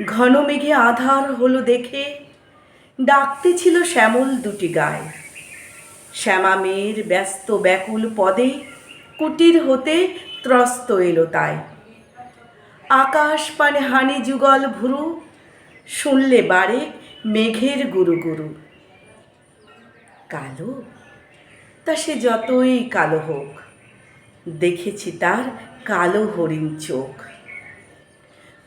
ঘন মেঘে আধার হলো দেখে ডাকতে ছিল শ্যামল দুটি গায়ে। শ্যামা মেয়ের ব্যস্ত ব্যাকুল পদে কুটির হতে ত্রস্ত এলো তাই। আকাশ পানে হানি যুগল ভুরু, শুনলে বাড়ে মেঘের গুরু গুরু। কালো? তা সে যতই কালো হোক, দেখেছি তার কালো হরিণ চোখ।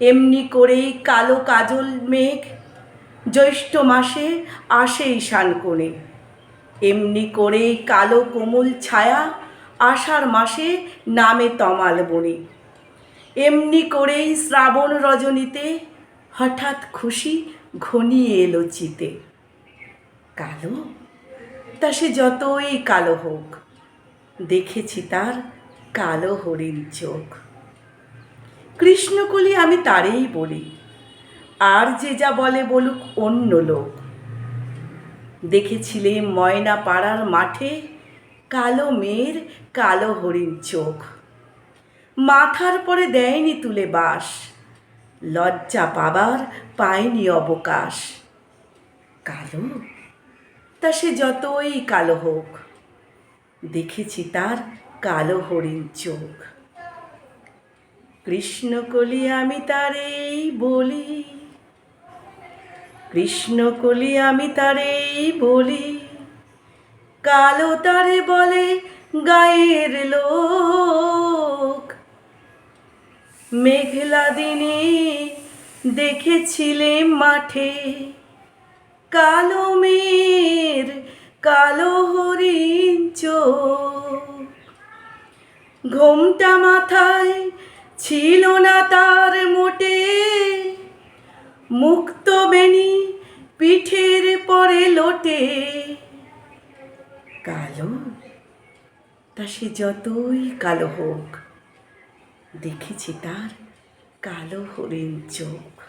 এমনি করেই কালো কাজল মেঘ জ্যৈষ্ঠ মাসে আসে ঈশান কোণে। এমনি করেই কালো কোমল ছায়া আষাঢ় মাসে নামে তমাল বনে। এমনি করেই শ্রাবণ রজনীতে হঠাৎ খুশি ঘনিয়ে এলো চিতে। কালো? তা সে যতই কালো হোক, দেখেছি তার কালো হরিণ চোখ। কৃষ্ণকলি আমি তারেই বলি। আর যে যা বলে বলুক অন্য লোক। দেখেছিলে ময়না পাড়ার মাঠে কালো মেয়ের কালো হরিণ চোখ। মাথার পরে দেয়নি তুলে বাস। লজ্জা পাবার পায়নি অবকাশ। কালো? তা সে যতই কালো হোক। দেখেছি তার কালো হরিণ চোখ। কৃষ্ণকলি আমি তারেই বলি। কৃষ্ণকলি আমি তারেই বলি। কালো তারে বলে গায়ের লোক। মেঘলা দিনে দেখেছিলে মাঠে। কালো মেয়ের কালো হরিণ চোখ। ঘোমটা মাথায় ছিল না তার মোটে। মুক্ত বেনি পিঠের পরে লোটে। কালো? তা সে যতই কালো হোক, দেখেছি তার কালো হরিণ চোখ।